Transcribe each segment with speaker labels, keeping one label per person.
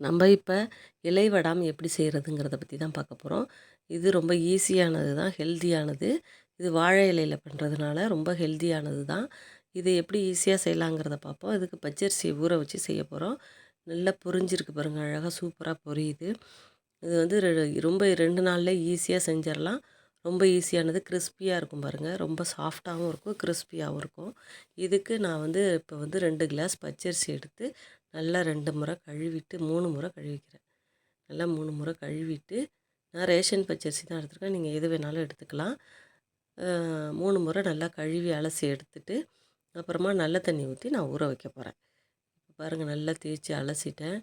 Speaker 1: நம்ம இப்போ இலை வடாமல் எப்படி செய்கிறதுங்கிறத பற்றி தான் பார்க்க போகிறோம் இது ரொம்ப ஈஸியானது தான் ஹெல்த்தியானது இது வாழை இலையில் பண்ணுறதுனால ரொம்ப ஹெல்த்தியானது தான். இது எப்படி ஈஸியாக செய்யலாங்கிறத பார்ப்போம் இதுக்கு பச்சரிசியை ஊற வச்சு செய்ய போகிறோம் நல்லா பொரிஞ்சிருக்கு பாருங்கள் அழகாக சூப்பராக பொரியுது. இது வந்து ரொம்ப ரெண்டு நாளில் ஈஸியாக செஞ்சிடலாம் ரொம்ப ஈஸியானது. கிறிஸ்பியாக இருக்கும் பாருங்கள் ரொம்ப சாஃப்டாகவும் இருக்கும் கிறிஸ்பியாகவும் இருக்கும். இதுக்கு நான் வந்து இப்போ வந்து ரெண்டு கிளாஸ் பச்சரிசி எடுத்து நல்லா ரெண்டு முறை கழுவிட்டு மூணு முறை கழுவிக்கிறேன். நல்லா மூணு முறை கழுவிட்டு நான் ரேஷன் பச்சரிசி தான் எடுத்துருக்கேன். நீங்கள் எது வேணாலும் எடுத்துக்கலாம். மூணு முறை நல்லா கழுவி அலசி எடுத்துட்டு அப்புறமா நல்ல தண்ணி ஊற்றி நான் ஊற வைக்க போகிறேன் பாருங்கள் நல்லா தேய்ச்சி அலசிட்டேன்.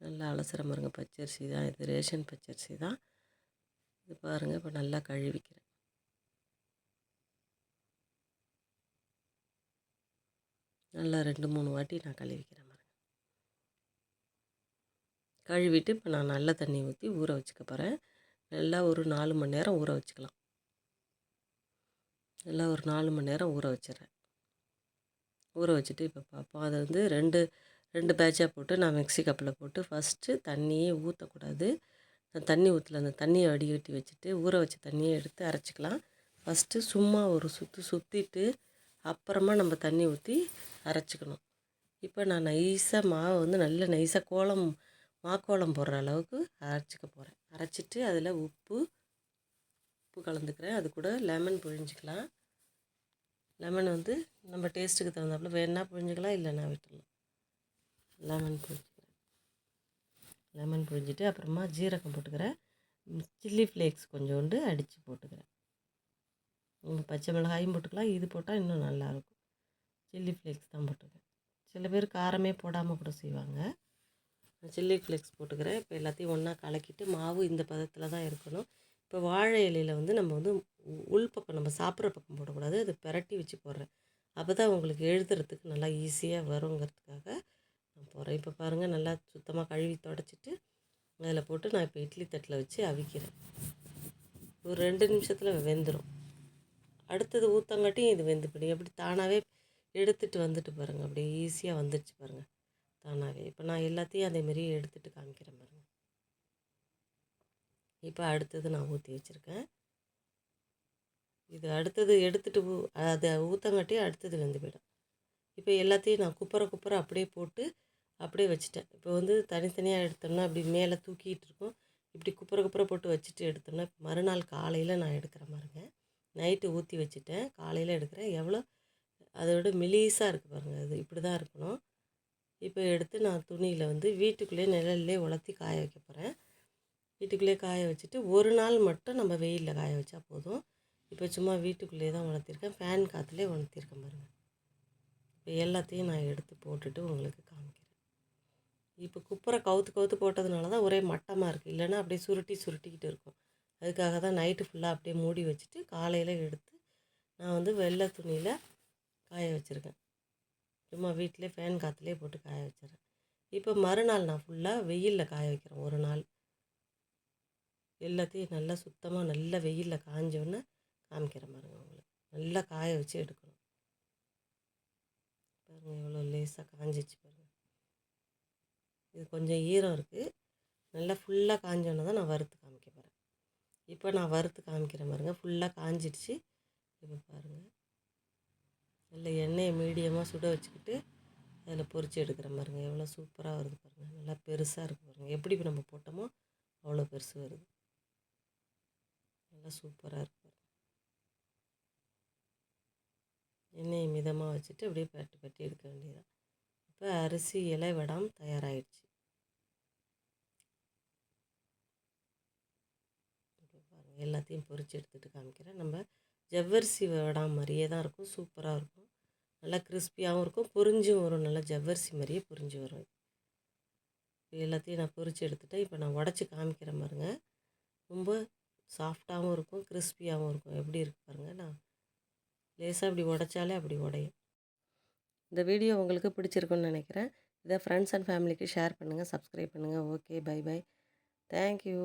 Speaker 1: நல்லா அலசுகிற பாருங்க பச்சரிசி தான் இது. ரேஷன் பச்சரிசி தான். இது பாருங்கள் இப்போ நல்லா கழுவிக்கிறேன். நல்லா ரெண்டு மூணு வாட்டி நான் கழுவிக்கிறேன் பாருங்க. கழுவிட்டு இப்போ நான் நல்ல தண்ணி ஊற்றி ஊற வச்சுக்க போகிறேன் நல்லா ஒரு நாலு மணி நேரம் ஊற வச்சுக்கலாம். நல்லா ஒரு நாலு மணி நேரம் ஊற வச்சிடுறேன். ஊற வச்சுட்டு இப்போ பார்ப்போம் அதை வந்து ரெண்டு ரெண்டு பேட்சாக போட்டு நான் மிக்ஸி கப்பில் போட்டு ஃபஸ்ட்டு தண்ணியே ஊற்றக்கூடாது நான் தண்ணி ஊற்றல அந்த தண்ணியை வடிகட்டி வச்சுட்டு ஊற வச்ச தண்ணியை எடுத்து அரைச்சிக்கலாம். ஃபஸ்ட்டு சும்மா ஒரு சுற்று சுற்றிட்டு அப்புறமா நம்ம தண்ணி ஊற்றி அரைச்சிக்கணும். இப்போ நான் நைஸாக மாவை வந்து நல்ல நைஸாக கோலம் மாக்கோலம் போடுற அளவுக்கு அரைச்சிக்க போகிறேன் அரைச்சிட்டு அதில் உப்பு உப்பு கலந்துக்கிறேன். அது கூட லெமன் புழிஞ்சிக்கலாம். லெமன் வந்து நம்ம டேஸ்ட்டுக்கு தகுந்தாப்புல வேணா புழிஞ்சிக்கலாம் இல்லைன்னா விட்டுடலாம் லெமன் புழிஞ்சு லெமன் புழிஞ்சிட்டு அப்புறமா ஜீரகம் போட்டுக்கிறேன். சில்லி ஃப்ளேக்ஸ் கொஞ்சோண்டு அடித்து போட்டுக்கிறேன். பச்சை மிளகாயும் போட்டுக்கலாம். இது போட்டால் இன்னும் நல்லாயிருக்கும். சில்லி ஃப்ளேக்ஸ் தான் போட்டுக்கிறேன் சில பேர் காரமே போடாமல் கூட செய்வாங்க. சில்லி ஃப்ளேக்ஸ் போட்டுக்கிறேன். இப்போ எல்லாத்தையும் ஒன்றா கலக்கிட்டு மாவு இந்த பதத்தில் தான் இருக்கணும். இப்போ வாழை இலையில் வந்து நம்ம வந்து உ- உள் பக்கம் நம்ம சாப்பிட்ற பக்கம் போடக்கூடாது. அது பிரட்டி வச்சு போடுறேன். அப்போ தான் உங்களுக்கு எழுதுறதுக்கு நல்லா ஈஸியாக வருங்கிறதுக்காக போகிறேன் இப்போ பாருங்கள் நல்லா சுத்தமாக கழுவி தொடச்சிட்டு அதில் போட்டு நான் இப்போ இட்லி தட்டில் வச்சு அவிக்கிறேன். ஒரு ரெண்டு நிமிஷத்தில் வெந்துடும் அடுத்தது ஊற்றங்காட்டியும் இது வெந்து போயிடும். அப்படி தானாகவே எடுத்துகிட்டு வந்துட்டு பாருங்கள் அப்படியே ஈஸியாக வந்துடுச்சு பாருங்கள் தானாகவே இப்போ நான் எல்லாத்தையும் அதே எடுத்துகிட்டு காமிக்கிறேன் பாருங்கள் இப்போ அடுத்தது நான் ஊற்றி வச்சுருக்கேன். இது அடுத்தது எடுத்துகிட்டு ஊ அதை ஊற்றங்காட்டி அடுத்தது வெந்து போயிடும். இப்போ எல்லாத்தையும் நான் குப்பரை குப்புற அப்படியே போட்டு அப்படியே வச்சுட்டேன். இப்போ வந்து தனித்தனியாக எடுத்தோம்னா அப்படி மேலே தூக்கிட்டு இருக்கும். இப்படி குப்புற குப்புற போட்டு வச்சுட்டு எடுத்தோம்னா மறுநாள் காலையில் நான் எடுக்கிறேன் பாருங்க. நைட்டு ஊற்றி வச்சுட்டேன். காலையில் எடுக்கிறேன். எவ்வளோ? அதை விட இருக்குது பாருங்கள் அது இப்படி தான் இருக்கணும். இப்போ எடுத்து நான் துணியில் வந்து வீட்டுக்குள்ளேயே நிழல்லே உலர்த்தி காய வைக்க போகிறேன் வீட்டுக்குள்ளேயே காய வச்சுட்டு ஒரு நாள் மட்டும் நம்ம வெயிலில் காய வச்சா போதும். இப்போ சும்மா வீட்டுக்குள்ளேயே தான் உணர்த்திருக்கேன் ஃபேன் காற்றுலேயே உணர்த்திருக்கேன் பாருங்கள் இப்போ எல்லாத்தையும் நான் எடுத்து போட்டுட்டு உங்களுக்கு இப்போ குப்புரை கவுத்து கவுத்து போட்டதுனால தான் ஒரே மட்டமாக இருக்குது இல்லைன்னா அப்படியே சுருட்டி சுருட்டிக்கிட்டு இருக்கும். அதுக்காக தான் நைட்டு ஃபுல்லாக அப்படியே மூடி வச்சுட்டு காலையில் எடுத்து நான் வந்து வெள்ளை துணியில் காய வச்சுருக்கேன். சும்மா வீட்டிலே ஃபேன் காற்றுலேயே போட்டு காய வச்சுறேன் இப்போ மறுநாள் நான் ஃபுல்லாக வெயிலில் காய வைக்கிறேன் ஒரு நாள். எல்லாத்தையும் நல்லா சுத்தமாக நல்லா வெயிலில் காஞ்சோன்னே காமிக்கிறேன் பாருங்கள் உங்களுக்கு. நல்லா காய வச்சு எடுக்கணும். பாருங்கள் எவ்வளோ லேசாக காஞ்சிச்சு பாருங்கள் இது கொஞ்சம் ஈரம் இருக்குது நல்லா ஃபுல்லாக காஞ்சோன்னு தான் நான் வறுத்து காமிக்க போகிறேன் இப்போ நான் வறுத்து காமிக்கிறேன் பாருங்கள் ஃபுல்லாக காஞ்சிடுச்சு. இப்போ பாருங்கள் நல்ல எண்ணெயை மீடியமாக சுட வச்சுக்கிட்டு அதில் பொறிச்சு எடுக்கிற பாருங்க. எவ்வளோ சூப்பராக வருது பாருங்கள் நல்லா பெருசாக இருக்குது பாருங்கள் எப்படி நம்ம போட்டோமோ அவ்வளோ பெருசு வருது. நல்லா சூப்பராக இருக்கு பாருங்க. எண்ணெயை மிதமாக வச்சுட்டு அப்படியே பட்டு பட்டி எடுக்க வேண்டியதான் இப்போ அரிசி இலை வடாம் தயாராகிடுச்சு பாருங்கள் எல்லாத்தையும் பொறிச்சு எடுத்துகிட்டு காமிக்கிறேன். நம்ம ஜவ்வரிசி வடாம் மாதிரியே தான் இருக்கும். சூப்பராக இருக்கும். நல்லா கிறிஸ்பியாகவும் இருக்கும். பொரிஞ்சும் வரும் நல்லா ஜவ்வரிசி மாதிரியே பொரிஞ்சு வரும். இப்போ எல்லாத்தையும் நான் பொறிச்சு எடுத்துட்டேன். இப்போ நான் உடச்சி காமிக்கிறேன் பாருங்க. ரொம்ப சாஃப்டாகவும் இருக்கும் கிறிஸ்பியாகவும் இருக்கும். எப்படி இருக்கு பாருங்கள் நான் லேசாக இப்படி உடைச்சாலே அப்படி உடையும். இந்த வீடியோ உங்களுக்கு பிடிச்சிருக்குன்னு நினைக்கிறேன். இதை ஃப்ரெண்ட்ஸ் அண்ட் ஃபேமிலிக்கு ஷேர் பண்ணுங்கள் சப்ஸ்கிரைப் பண்ணுங்கள் okay bye bye thank you